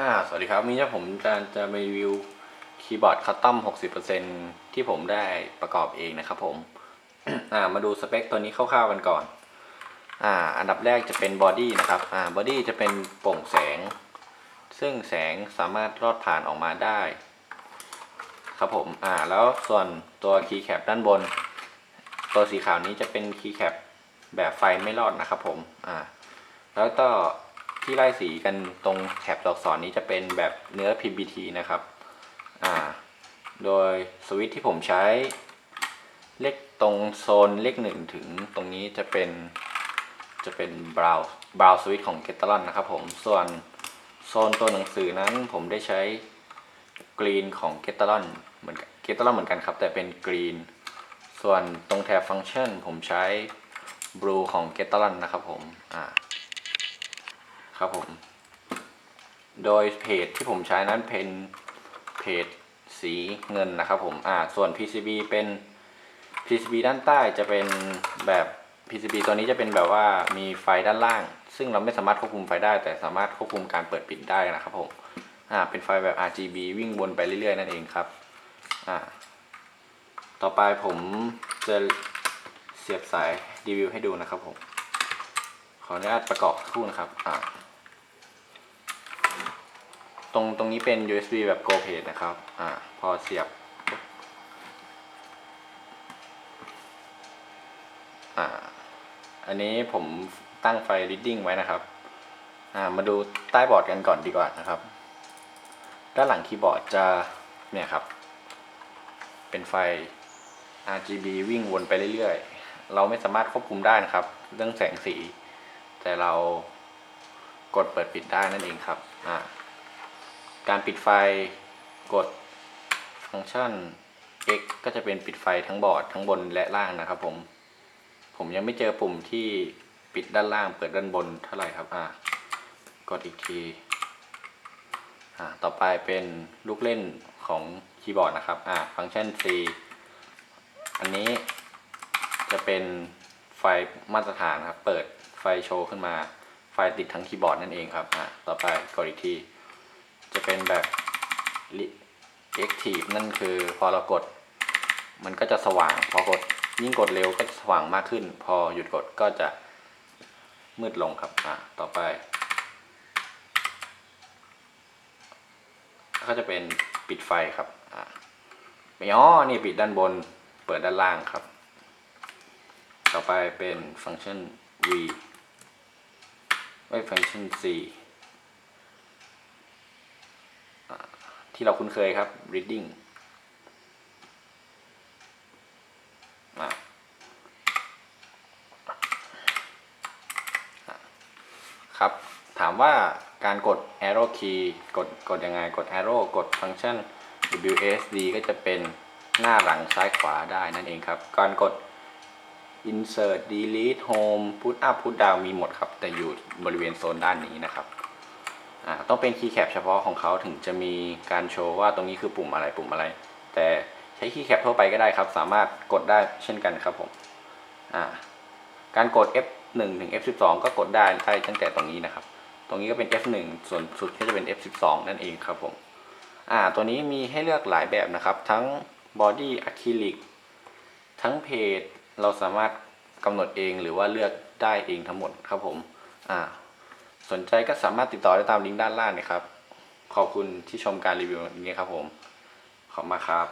อ่าสวัสดีครับวันนี้ผมจะจะรีวิวคีย์บอร์ดคัสตอม 60%ที่ผมได้ประกอบเองนะครับผม อ่า มาดูสเปคตัวนี้คร่าวๆกันก่อน อ่า อันดับแรกจะเป็นบอดี้นะครับ อ่า บอดี้จะเป็นโปร่งแสง ซึ่งแสงสามารถรอดผ่านออกมาได้ ครับผม อ่า แล้วส่วนตัวคีย์แคปด้านบน ตัวสีขาวนี้จะเป็นคีย์แคปแบบไฟไม่รอดนะครับผม อ่า แล้วก็ ที่ไล่สีกันตรงแถบตัวอักษรนี้จะเป็นแบบเนื้อ PBT นะครับอ่าโดยสวิตช์ที่ผมใช้เลขตรงโซนเลขหนึ่งถึงตรงนี้จะเป็นจะเป็นบราวบราวสวิตช์ของ g e t a l o n นะครับผมส่วนโซนตัวหนังสือนั้นผมได้ใช้กรีนของ g e t a l o n เหมือน g e t a l o n เหมือนกันครับ แต่เป็นกรีนส่วนตรงแถบฟังก์ชันผมใช้ blue ของ g e t a l o n นะครับผมอ่า ครับผม โดยเพจที่ผมใช้นั้นเป็นเพจสีเงินนะครับผม อ่า ส่วน PCB เป็น PCB ด้านใต้จะเป็นแบบ PCB ตัวนี้จะเป็นแบบว่ามีไฟด้านล่าง ซึ่งเราไม่สามารถควบคุมไฟได้ แต่สามารถควบคุมการเปิดปิดได้นะครับผม อ่า เป็นไฟแบบ RGB วิ่งวนไปเรื่อยๆ นั่นเองครับ อ่า ต่อไปผมจะเสียบสายรีวิวให้ดูนะครับผม ขออนุญาตประกอบคู่นะครับ อ่า ตรงตรงนี้เป็น USB แบบ Go Page นะครับ อ่า พอเสียบ อ่า อันนี้ผมตั้งไฟ reading ไว้นะครับ อ่า มาดูใต้บอร์ดกันก่อนดีกว่านะครับ ด้านหลังคีย์บอร์ดจะ เนี่ยครับ เป็นไฟ RGB วิ่งวนไปเรื่อยๆ เราไม่สามารถควบคุมได้นะครับ เรื่องแสงสี แต่เรากดเปิดปิดได้นั่นเองครับ อ่า การปิดไฟกดฟังก์ชัน X ก็จะเป็นปิดไฟทั้งบอร์ดทั้งบนและล่างนะครับผม ผมยังไม่เจอปุ่มที่ปิดด้านล่างเปิดด้านบนเท่าไหร่ครับอ่ากดอีกทีอ่าต่อไปเป็นลูกเล่นของคีย์บอร์ดนะครับอ่าฟังก์ชัน C อันนี้จะเป็นไฟมาตรฐานครับ เปิดไฟโชว์ขึ้นมา ไฟติดทั้งคีย์บอร์ดนั่นเองครับอ่าต่อไปกดอีกที จะเป็นแบบ active นั่นคือพอเรากด มันก็จะสว่าง พอกดยิ่งกดเร็วก็สว่างมากขึ้น พอหยุดกดก็จะมืดลงครับอ่าต่อไป ก็จะเป็นปิดไฟครับอ่าไม่อ๋อนี่ปิดด้านบนเปิดด้านล่างครับ ต่อไปเป็นฟังก์ชัน V ไม่ฟังก์ชัน C อ่า ที่เราคุ้นเคยครับ reading ครับ ถามว่าการกด arrow key กดกดยังไงกด arrow กดฟังก์ชัน WSD ก็จะเป็นหน้าหลังซ้ายขวาได้นั่นเองครับ การกด insert delete home put up put down มีหมดครับ แต่อยู่บริเวณโซนด้านนี้นะครับ ต้องเป็นคีย์แคปเฉพาะของเขาถึงจะมีการโชว์ว่าตรงนี้คือปุ่มอะไรปุ่มอะไร แต่ใช้คีย์แคปทั่วไปก็ได้ครับ สามารถกดได้เช่นกันครับผมการกด F1 ถึง F12 ก็กดได้ได้ตั้งแต่ตรงนี้นะครับ ตรงนี้ก็เป็น F1 ส่วนสุดก็จะเป็น F12 นั่นเองครับผมอ่าตัวนี้มีให้เลือกหลายแบบนะครับ ทั้งบอดี้อะคริลิกทั้งเพจเราสามารถกำหนดเองหรือว่าเลือกได้เองทั้งหมดครับผมอ่า สนใจก็สามารถติดต่อได้ตามลิงก์ด้านล่างนะครับ ขอบคุณที่ชมการรีวิวนี้ครับผม ขอบมากครับ